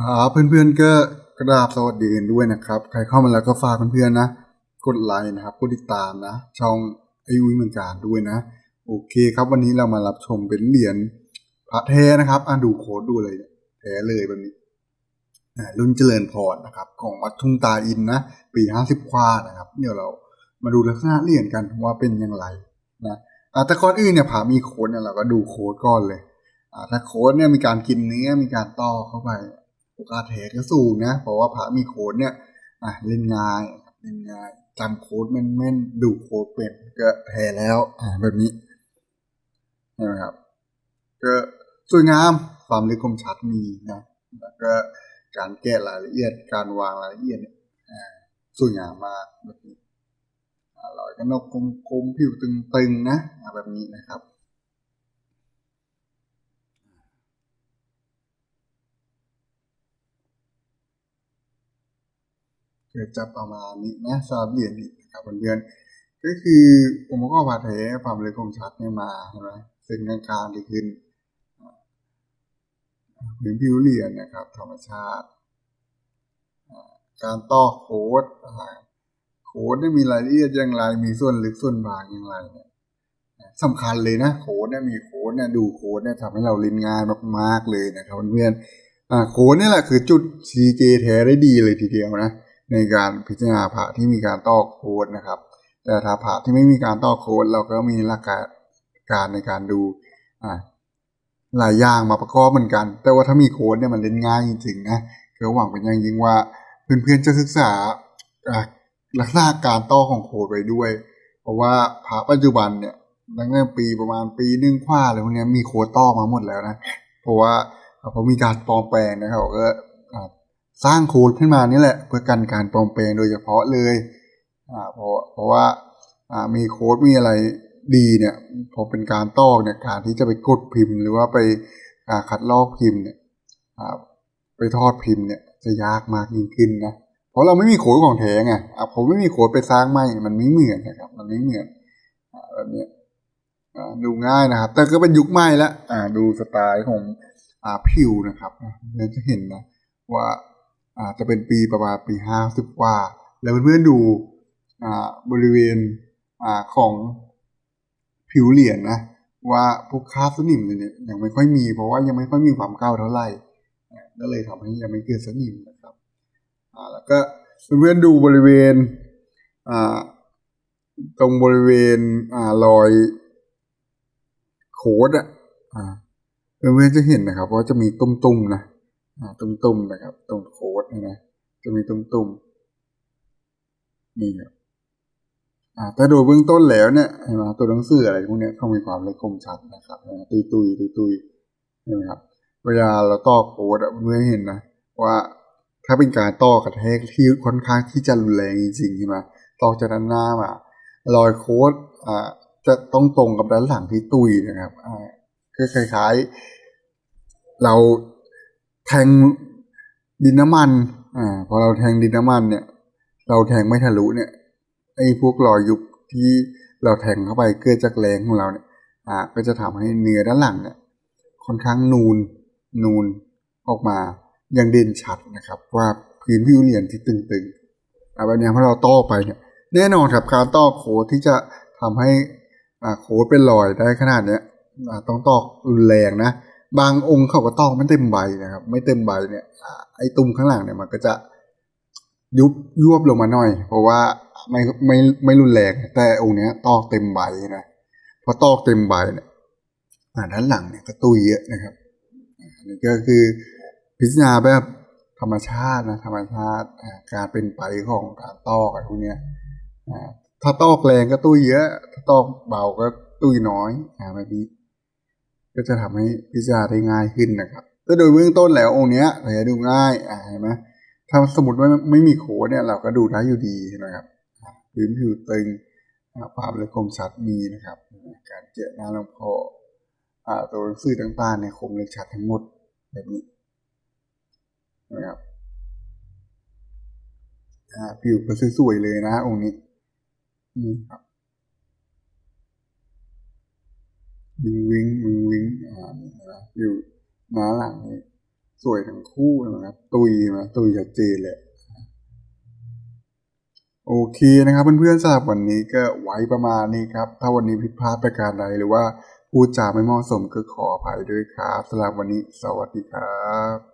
ครับเพื่อนๆก็กราบสวัสดีกันด้วยนะครับ ใครเข้ามาแล้วก็ฝากเพื่อนๆนะ กดไลค์นะครับ กดติดตามนะ ช่องไอยุ้ยเมืองการด้วยนะ โอเคครับวันนี้เรามารับชมเป็นเหรียญพระแท้นะครับอะดูโค้ดดูเลยแท้เลยแบบนี้รุ่นเจริญพรนะครับ ของวัดทุ่งตาอินนะ ปีห้าสิบควานะครับ เดี๋ยวเรามาดูลักษณะเหรียญกันว่าเป็นอย่างไรนะแต่ก่อนอื่นเนี่ยผามีโค้ดเนี่ยเราก็ดูโค้ดก่อนเลยถ้าโค้ดเนี่ยมีการกินเนื้อมีการต่อเข้าไป โอกาสแท้ก็สูงนะ เพราะว่าพระมีโค้ดเนี่ยอะเล่นง่ายเล่นง่ายจำโค้ดแม่นๆดูโค้ดเป็นก็แท้แล้วอ่าแบบนี้ใช่ไหมครับก็สวยงามความลึกคมชัดมีนะแล้วก็การแก้รายละเอียด การวางรายละเอียดเนี่ยอ่าสวยงามมากแบบนี้อ่อยกระนกกลมๆผิวตึงๆนะแบบนี้นะครับ กิดจะประมาณนี้นะสำหรับเหรียญนี้นะครับเพื่อนๆก็คือองค์ประกอบบาดแผลความลึกคมชัดเนี่ยมาใช่ไหมซึ่งกลางๆที่ขึ้นพื้นผิวเหรียญนะครับ ธรรมชาติ การต่อโค้ดโค้ดได้มีรายละเอียดอย่างไร มีส่วนลึกส่วนบางอย่างไรเนี่ยสำคัญเลยนะโค้ดเนี่ยมีโค้ดเนี่ยดูโค้ดเนี่ยทำให้เราเล่นงายมากๆเลยนะครับเพื่อนๆโค้ดนี่แหละคือจุด CJ แท้ได้ดีเลยทีเดียวนะ ในการพิจารณาพระที่มีการต่อโค้ดนะครับ แต่ถ้าพระที่ไม่มีการต่อโค้ดเราก็มีหลักการในการดูหลายอย่างมาประกอบเหมือนกัน แต่ว่าถ้ามีโค้ดเนี่ยมันเล่นง่ายจริงๆนะก็หวังเป็นอย่างยิ่งว่าเพื่อนๆจะศึกษาลักษณะการต่อของโค้ดไว้ด้วย เพราะว่าพระปัจจุบันเนี่ยตั้งแต่ปีประมาณปีนึ่งขว้าอะไรพวกเนี้ยมีโค้ดต่อมาหมดแล้วนะ เพราะว่าเพราะมีการปลอมแปลงนะครับก็ สร้างโค้ดขึ้นมานี่แหละ เพื่อกันการปลอมแปลงโดยเฉพาะเลยเพราะเพราะว่ามีโค้ดมีอะไรดีเนี่ยพอเป็นการตอกเนี่ยการที่จะไปกดพิมพ์ หรือว่าไปาคัดลอกพิมพ์เนี่ยไปทอดพิมพ์เนี่ยจะยากมากยิ่งขึ้นนะเพราะเราไม่มีโค้ดของแท้ไงอ่าผมไม่มีโค้ดไปสร้างใหม่มันไม่เหมือนนะครับ มันไม่เหมือนแบบนี้ดูง่ายนะครับ แต่ก็เป็นยุคใหม่ล้วอ่าดูสไตล์ของอผิวนะครับเราจะเห็นนะว่า อาจจะเป็นปีประมาณปีห้าสิบกว่า แล้วเพื่อนๆดูบริเวณอของผิวเหรียญนะว่าพวกคราบสนิมเนี่ยยังไม่ค่อยมีเพราะว่ายังไม่ค่อยมีความก่าวเท่าไหร่ก็เลยทำให้ยังไม่เกิดสนิมนะครับอ่าแล้วก็เพื่อนๆดูบริเวณอ่าตรงบริเวณอ่ารอยโค้ดอะเพื่อนๆจะเห็นนะครับว่าจะมีตุ้มๆนะ ตุ้มๆนะครับ ตรงโค้ดนี่นะจะมีตุ้มๆนี่ครับอ่าแต่โดยเบื้องต้นแล้วเนี่ยเห็นไหมตัวหนังสืออะไรพวกนี้ยเขามีความละเอียดคมชัดนะครับตุยตุยตุยตุยเห็นไหมครับ เวลาเราต่อโค้ดเพื่อเห็นนะว่าถ้าเป็นการต่อกระแทกที่ค่อนข้างที่จะรุนแรงจริงๆใช่ไหมต่อจากด้านหน้ามารอยโค้ดอ่าจะต้องตรงกับด้านหลังที่ตุยนะครับอ่าก็คล้ายๆ เรา แทงดินน้ำมัน อ่า พอเราแทงดินน้ำมันเนี่ย เราแทงไม่ทะลุเนี่ย ไอ้พวกรอยยุบที่เราแทงเข้าไปเกิดจากแรงของเราเนี่ย อ่า ก็จะทำให้เนื้อด้านหลังเนี่ย ค่อนข้างนูน นูนออกมาอย่างเด่นชัดนะครับ ว่าพื้นผิวเหรียญที่ตึงๆอ่าแบบนี้พอเราต่อไปเนี่ย แน่นอนครับการต่อโคที่จะทำให้อ่าโคเป็นรอยได้ขนาดเนี้ยต้องตอกรุนแรงนะ บางองค์เขาก็ตอกไม่เต็มใบนะครับ ไม่เต็มใบเนี่ย ไอ้ตุ่มข้างหลังเนี่ยมันก็จะยุบยวบลงมาหน่อย เพราะว่าไม่ไม่ไม่รุนแรงแต่องค์เนี้ยตอกเต็มใบนะพอตอกเต็มใบเนี่ยด้านหลังเนี่ยก็ตุยเยอะนะครับอันนี้ก็คือพิจารณาแบบธรรมชาตินะธรรมชาติการเป็นไปของการตอกอะไรพวกเนี้ยถ้าตอกแรงก็ตุยเยอะ ถ้าตอกเบาก็ตุยน้อยอ่าแบบนี้ ก็จะทำให้พิจารณาได้ง่ายขึ้นนะครับแต่โดยเบื้องต้นแล้วองค์เนี้ยเราจะดูง่ายอ่าเห็นไหมถ้าสมมติว่าไม่มีโค้ดเนี่ยเราก็ดูได้อยู่ดีใช่ไหมครับพื้นผิวตึงอ่าภาพเลยคมชัดมีนะครับ การเจาะหน้าลำคอตัวหนังสือต่างๆเนี่ยคมเลยชัดทั้งหมดแบบนี้นะครับผิวก็สวยๆเลยนะองค์นี้นี่ครับวิงวิงวิง นี้นะอยู่หน้าหลังนี่สวยทั้งคู่นะครับ ตุยนะตุยชัดเจนเลยโอเคนะครับเพื่อนๆสำหรับวันนี้ก็ไว้ประมาณนี้ครับ ถ้าวันนี้ผิดพลาดประการใดหรือว่าพูดจาไม่เหมาะสมก็ขออภัยด้วยครับสำหรับวันนี้สวัสดีครับ